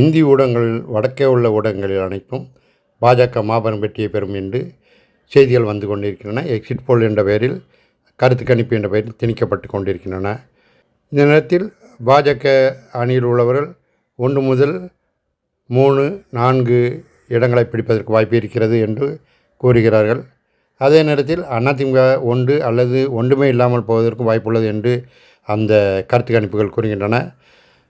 இந்தி ஊடகங்களில் வடக்கே உள்ள ஊடகங்களில் அனைத்தும் பாஜக மாபெரும் வெற்றியை பெறும் என்று செய்திகள் வந்து கொண்டிருக்கின்றன. எக்ஸிட் போல் என்ற பெயரில் கருத்து கணிப்பு என்ற பெயரில் திணிக்கப்பட்டு கொண்டிருக்கின்றன. இந்த நேரத்தில் பாஜக அணியில் உள்ளவர்கள் ஒன்று முதல் மூணு நான்கு இடங்களை பிடிப்பதற்கு வாய்ப்பு இருக்கிறது என்று கூறுகிறார்கள். அதே நேரத்தில் அதிமுக ஒன்று அல்லது ஒன்றுமே இல்லாமல் போவதற்கு வாய்ப்புள்ளது என்று அந்த கருத்து கணிப்புகள் கூறுகின்றன.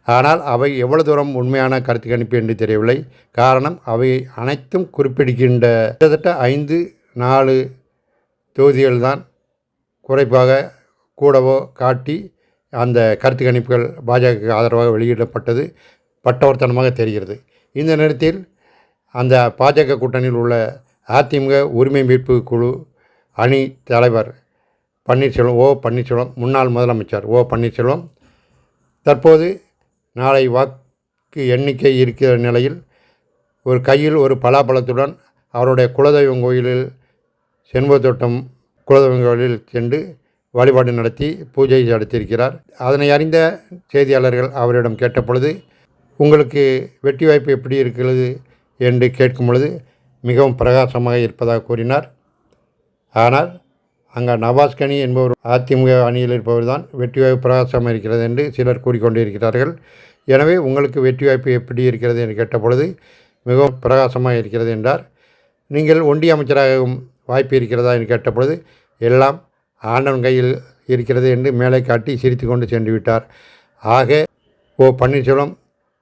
ஆனால் அவை எவ்வளவு தூரம் உண்மையான கருத்து கணிப்பு என்று தெரியவில்லை. காரணம் அவை அனைத்தும் குறிப்பிடுகின்ற கிட்டத்தட்ட ஐந்து நாலு தொகுதிகள் தான் குறைப்பாக கூடவோ காட்டி அந்த கருத்து கணிப்புகள் பாஜக ஆதரவாக வெளியிடப்பட்டது பட்டவர்த்தனமாக தெரிகிறது. இந்த நேரத்தில் அந்த பாஜக கூட்டணியில் உள்ள அதிமுக உரிமை மீட்பு குழு அணி தலைவர் பன்னீர்செல்வம் ஓ பன்னீர்செல்வம் முன்னாள் முதலமைச்சர் ஓ பன்னீர்செல்வம் தற்போது நாளை வாக்கு எண்ணிக்கை இருக்கிற நிலையில் ஒரு கையில் ஒரு பலாப்பழத்துடன் அவருடைய குலதெய்வம் கோயிலில் செண்பத்தோட்டம் குலதெய்வம் கோயிலில் சென்று வழிபாடு நடத்தி பூஜை நடத்தியிருக்கிறார். அதனை அறிந்த செய்தியாளர்கள் அவரிடம் கேட்டபொழுது உங்களுக்கு வெற்றி வாய்ப்பு எப்படி இருக்கிறது? என்று கேட்கும் பொழுது மிகவும் பிரகாசமாக இருப்பதாக கூறினார். ஆனால் அங்கே நவாஸ் கனி என்பவர் அதிமுக அணியில் இருப்பவர் தான் வெற்றி வாய்ப்பு பிரகாசமாக இருக்கிறது என்று சிலர் கூறிக்கொண்டிருக்கிறார்கள். எனவே உங்களுக்கு வெற்றி வாய்ப்பு எப்படி இருக்கிறது என்று கேட்டபொழுது மிகவும் பிரகாசமாக இருக்கிறது என்றார். நீங்கள் ஒன்றிய அமைச்சராகவும் வாய்ப்பு இருக்கிறதா என்று கேட்டபொழுது எல்லாம் ஆண்டவன் கையில் இருக்கிறது என்று மேலே காட்டி சிரித்து கொண்டு சென்று விட்டார். ஆக ஓ பன்னீர்செல்வம்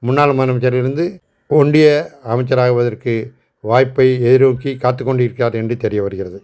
முன்னாள் முதலமைச்சரிலிருந்து ஒன்றிய அமைச்சராகுவதற்கு வாய்ப்பை எதிர்நோக்கி காத்து கொண்டிருக்கிறார் என்று தெரிய வருகிறது.